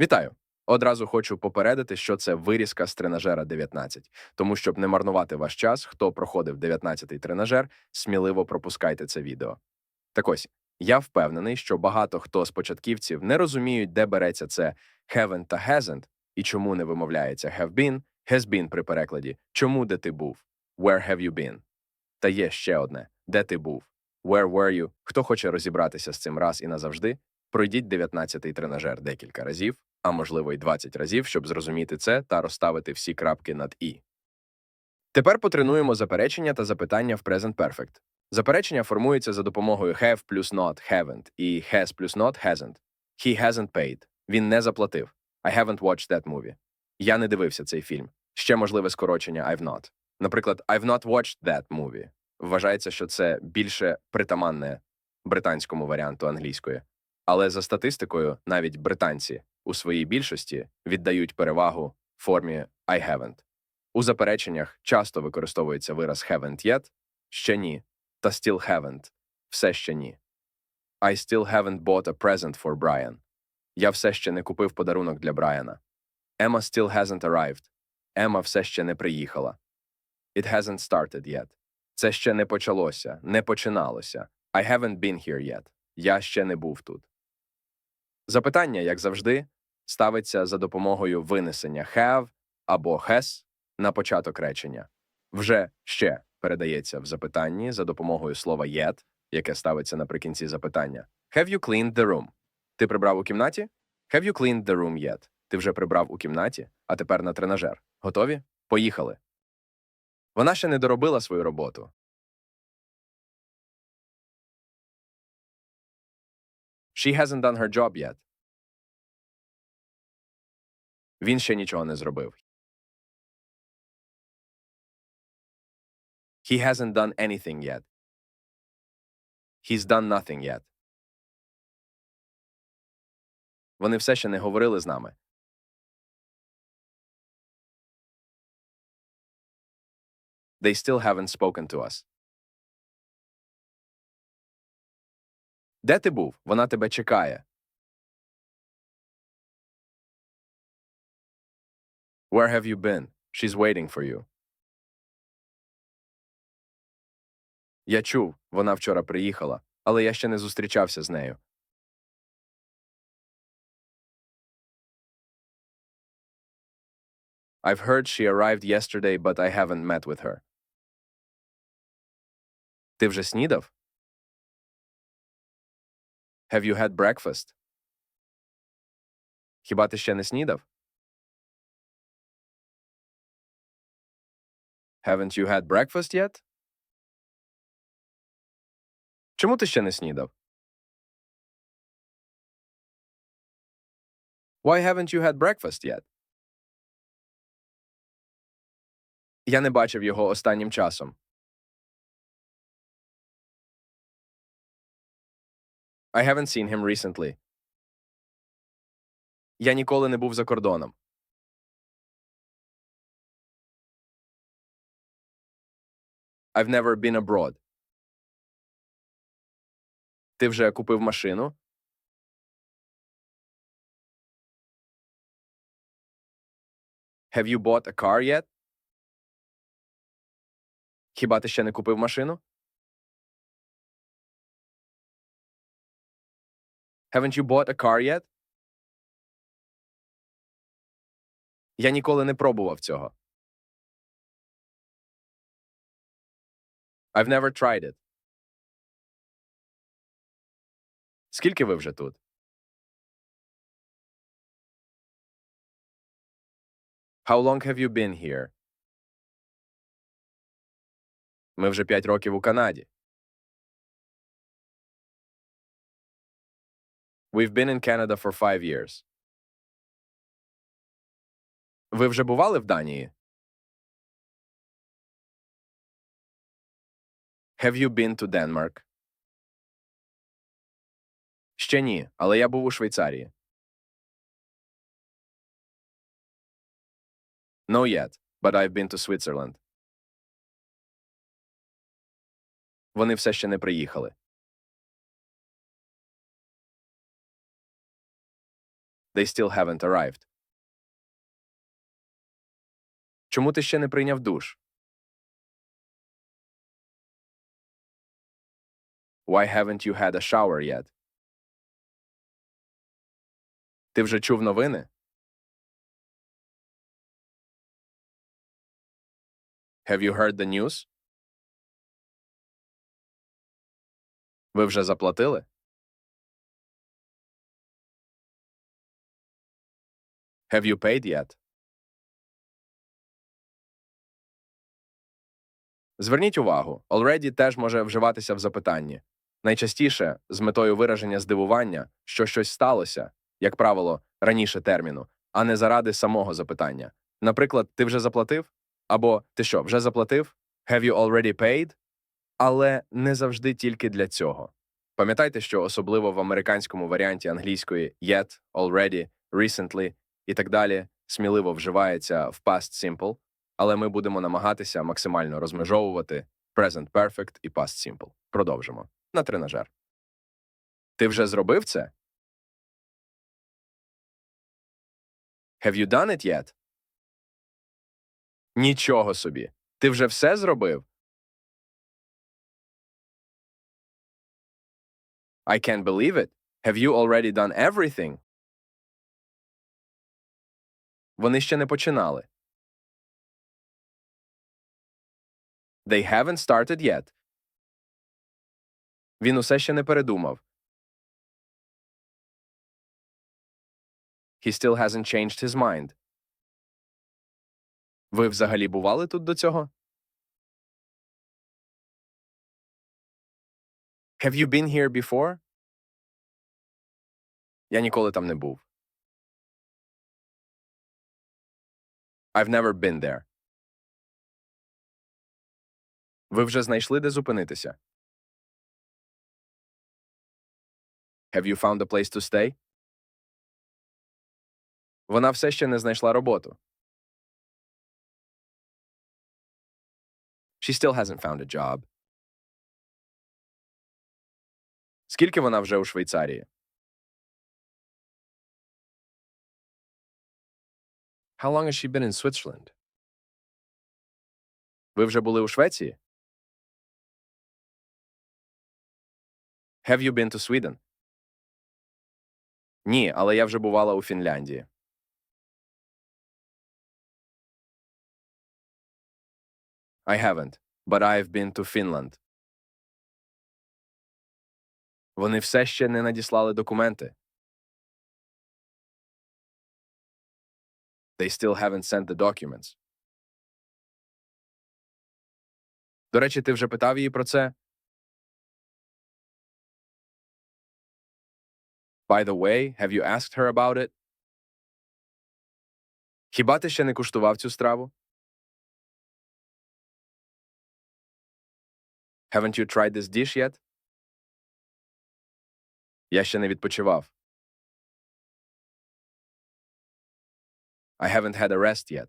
Вітаю! Одразу хочу попередити, що це вирізка з тренажера 19. Тому, щоб не марнувати ваш час, хто проходив 19-й тренажер, сміливо пропускайте це відео. Так ось, я впевнений, що багато хто з початківців не розуміють, де береться це haven't та hasn't, і чому не вимовляється have been, has been при перекладі, чому де ти був, where have you been. Та є ще одне, де ти був, where were you. Хто хоче розібратися з цим раз і назавжди, пройдіть 19-й тренажер декілька разів, а можливо й 20 разів, щоб зрозуміти це та розставити всі крапки над і. Тепер потренуємо заперечення та запитання в Present Perfect. Заперечення формується за допомогою have плюс not haven't і has плюс not hasn't. He hasn't paid. Він не заплатив. I haven't watched that movie. Я не дивився цей фільм. Ще можливе скорочення I've not. Наприклад, I've not watched that movie. Вважається, що це більше притаманне британському варіанту англійської. Але за статистикою, навіть британці у своїй більшості віддають перевагу формі I haven't. У запереченнях часто використовується вираз haven't yet, ще ні, та still haven't, все ще ні. I still haven't bought a present for Brian. Я все ще не купив подарунок для Брайана. Emma still hasn't arrived. Ема все ще не приїхала. It hasn't started yet. Це ще не почалося, не починалося. I haven't been here yet. Я ще не був тут. Запитання, як завжди, ставиться за допомогою винесення have або has на початок речення. Вже ще передається в запитанні за допомогою слова yet, яке ставиться наприкінці запитання. Have you cleaned the room? Ти прибрав у кімнаті? Have you cleaned the room yet? Ти вже прибрав у кімнаті, а тепер на тренажер. Готові? Поїхали. Вона ще не доробила свою роботу. She hasn't done her job yet. Він ще нічого не зробив. He hasn't done anything yet. He's done nothing yet. Вони все ще не говорили з нами. They still haven't spoken to us. Де ти був? Вона тебе чекає. Where have you been? She's waiting for you. Я чув, вона вчора приїхала, але я ще не зустрічався з нею. I've heard she arrived yesterday, but I haven't met with her. Ти вже снідав? Have you had breakfast? Хіба ти ще не снідав? Haven't you had breakfast yet? Чому ти ще не снідав? Why haven't you had breakfast yet? Я не бачив його останнім часом. I haven't seen him recently. Я ніколи не був за кордоном. I've never been abroad. Ти вже купив машину? Have you bought a car yet? Хіба ти ще не купив машину? Haven't you bought a car yet? Я ніколи не пробував цього. I've never tried it. Скільки ви вже тут? How long have you been here? Ми вже п'ять років у Канаді. We've been in Canada for five years. Ви вже бували в Данії? Have you been to Denmark? Ще ні, але я був у Швейцарії. No yet, but I've been to Switzerland. Вони все ще не приїхали. They still haven't arrived. Чому ти ще не прийняв душ? Why haven't you had a shower yet? Ти вже чув новини? Have you heard the news? Ви вже заплатили? Have you paid yet? Зверніть увагу, already теж може вживатися в запитанні. Найчастіше з метою вираження здивування, що щось сталося, як правило, раніше терміну, а не заради самого запитання. Наприклад, ти вже заплатив? Або ти що, вже заплатив? Have you already paid? Але не завжди тільки для цього. Пам'ятайте, що особливо в американському варіанті англійської yet, already, recently і так далі сміливо вживається в past simple, але ми будемо намагатися максимально розмежовувати present perfect і past simple. Продовжимо. На тренажер. Ти вже зробив це? Have you done it yet? Нічого собі. Ти вже все зробив? I can't believe it. Have you already done everything? Вони ще не починали. They haven't started yet. Він усе ще не передумав. He still hasn't changed his mind. Ви взагалі бували тут до цього? Have you been here before? Я ніколи там не був. I've never been there. Ви вже знайшли, де зупинитися? Have you found a place to stay? Вона все ще не знайшла роботу. She still hasn't found a job. Скільки вона вже у Швейцарії? How long has she been in Switzerland? Ви вже були у Швеції? Have you been to Sweden? Ні, але я вже бувала у Фінляндії. I haven't, but I've been to Finland. Вони все ще не надіслали документи. They still haven't sent the documents. До речі, ти вже питав її про це? By the way, have you asked her about it? Хіба ти ще не куштував цю страву? Haven't you tried this dish yet? Я ще не відпочивав. I haven't had a rest yet.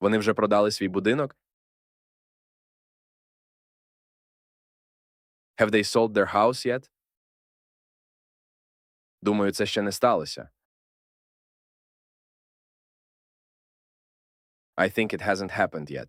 Вони вже продали свій будинок? Have they sold their house yet? Думаю, це ще не сталося. I think it hasn't happened yet.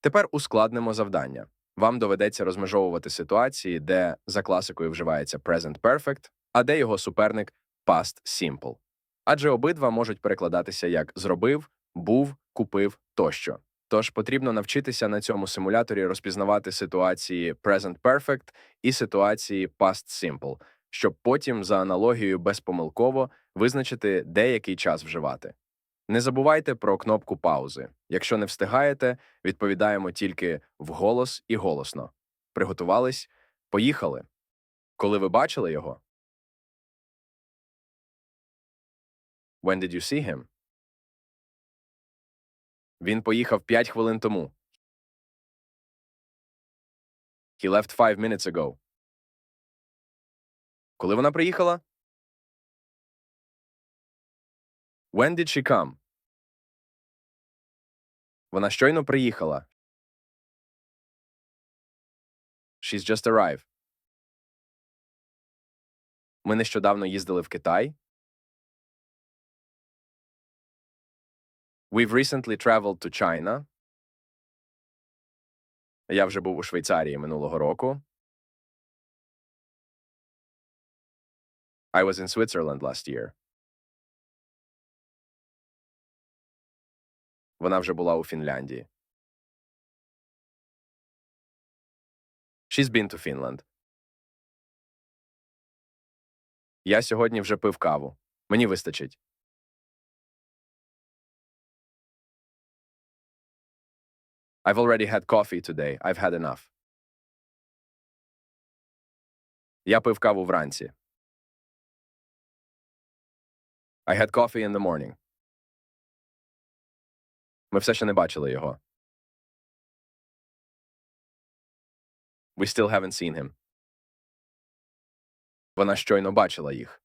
Тепер ускладнимо завдання. Вам доведеться розмежовувати ситуації, де за класикою вживається present perfect, а де його суперник past simple. Адже обидва можуть перекладатися як зробив, був, купив тощо. Тож потрібно навчитися на цьому симуляторі розпізнавати ситуації present perfect і ситуації past simple, щоб потім за аналогією безпомилково визначити, де який час вживати. Не забувайте про кнопку паузи. Якщо не встигаєте, відповідаємо тільки вголос і голосно. Приготувались? Поїхали. Коли ви бачили його? When did you see him? Він поїхав 5 хвилин тому. He left five minutes ago. Коли вона приїхала? When did she come? Вона щойно приїхала. She's just arrived. Ми нещодавно їздили в Китай. We've recently traveled to China. Я вже був у Швейцарії минулого року. I was in Switzerland last year. Вона вже була у Фінляндії. She's been to Finland. Я сьогодні вже пив каву. Мені вистачить. I've already had coffee today. I've had enough. Я пив каву вранці. I had coffee in the morning. Ми все ще не бачили його. We still haven't seen him. Вона щойно бачила їх.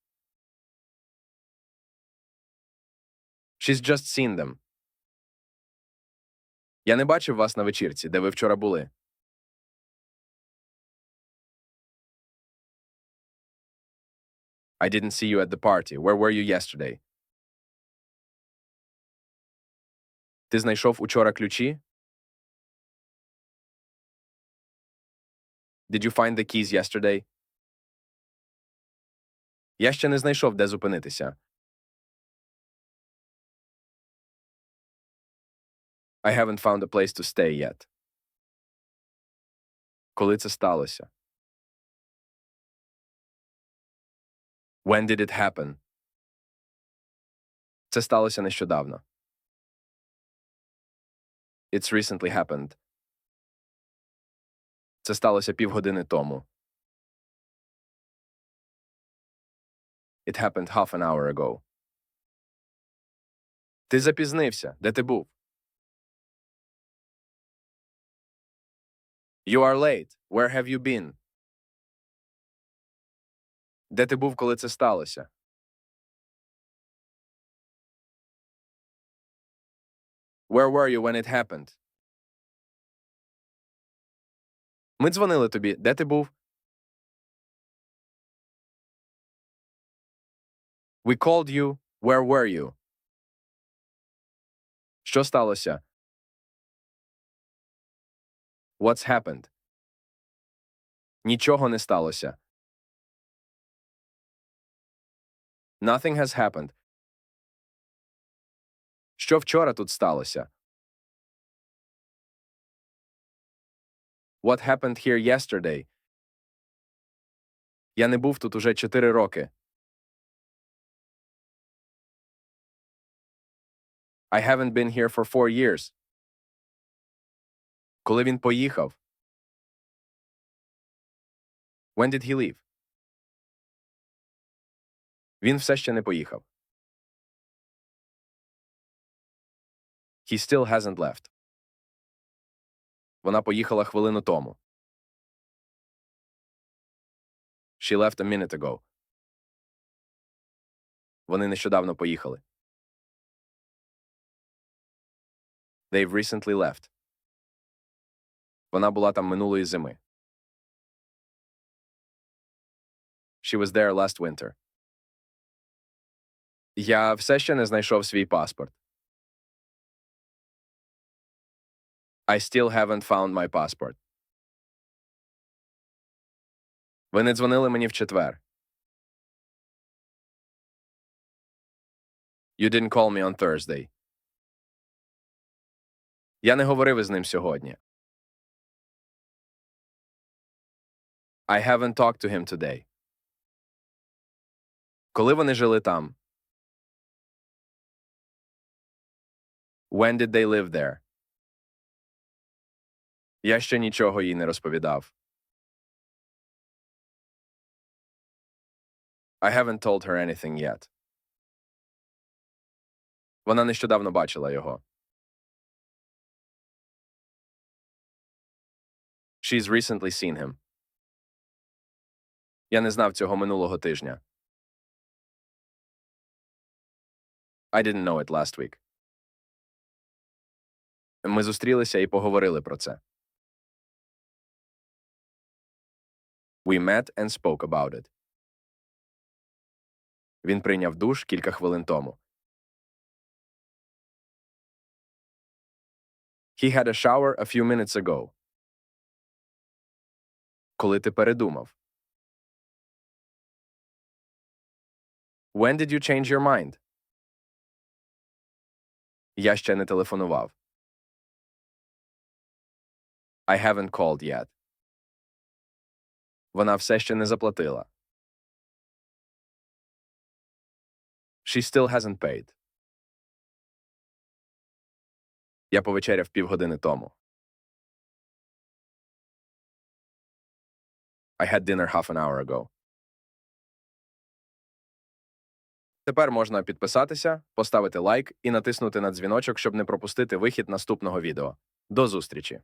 She's just seen them. Я не бачив вас на вечірці, де ви вчора були. I didn't see you at the party. Where were you yesterday? Ти знайшов учора ключі? Did you find the keys yesterday? Я ще не знайшов, де зупинитися. I haven't found a place to stay yet. Коли це сталося? When did it happen? Це сталося нещодавно. It's recently happened. Це сталося півгодини тому. It happened half an hour ago. Ти запізнився. Де ти був? You are late. Where have you been? Де ти був, коли це сталося? Where were you when it happened? Ми дзвонили тобі. Де ти був? We called you. Where were you? Що сталося? What's happened? Нічого не сталося. Nothing has happened. Що вчора тут сталося? What happened here yesterday? Я не був тут уже чотири роки. I haven't been here for four years. Коли він поїхав? When did he leave? Він все ще не поїхав. He still hasn't left. Вона поїхала хвилину тому. She left a minute ago. Вони нещодавно поїхали. They've recently left. Вона була там минулої зими. She was there last winter. Я все ще не знайшов свій паспорт. I still haven't found my passport. Ви не дзвонили мені в четвер. You didn't call me on Thursday. Я не говорив із ним сьогодні. I haven't talked to him today. Коли вони жили там? When did they live there? Я ще нічого їй не розповідав. I haven't told her anything yet. Вона нещодавно бачила його. She's recently seen him. Я не знав цього минулого тижня. I didn't know it last week. Ми зустрілися і поговорили про це. We met and spoke about it. Він прийняв душ кілька хвилин тому. He had a shower a few minutes ago. Коли ти передумав? When did you change your mind? Я ще не телефонував. I haven't called yet. Вона все ще не заплатила. She still hasn't paid. Я повечеряв півгодини тому. I had dinner half an hour ago. Тепер можна підписатися, поставити лайк і натиснути на дзвіночок, щоб не пропустити вихід наступного відео. До зустрічі!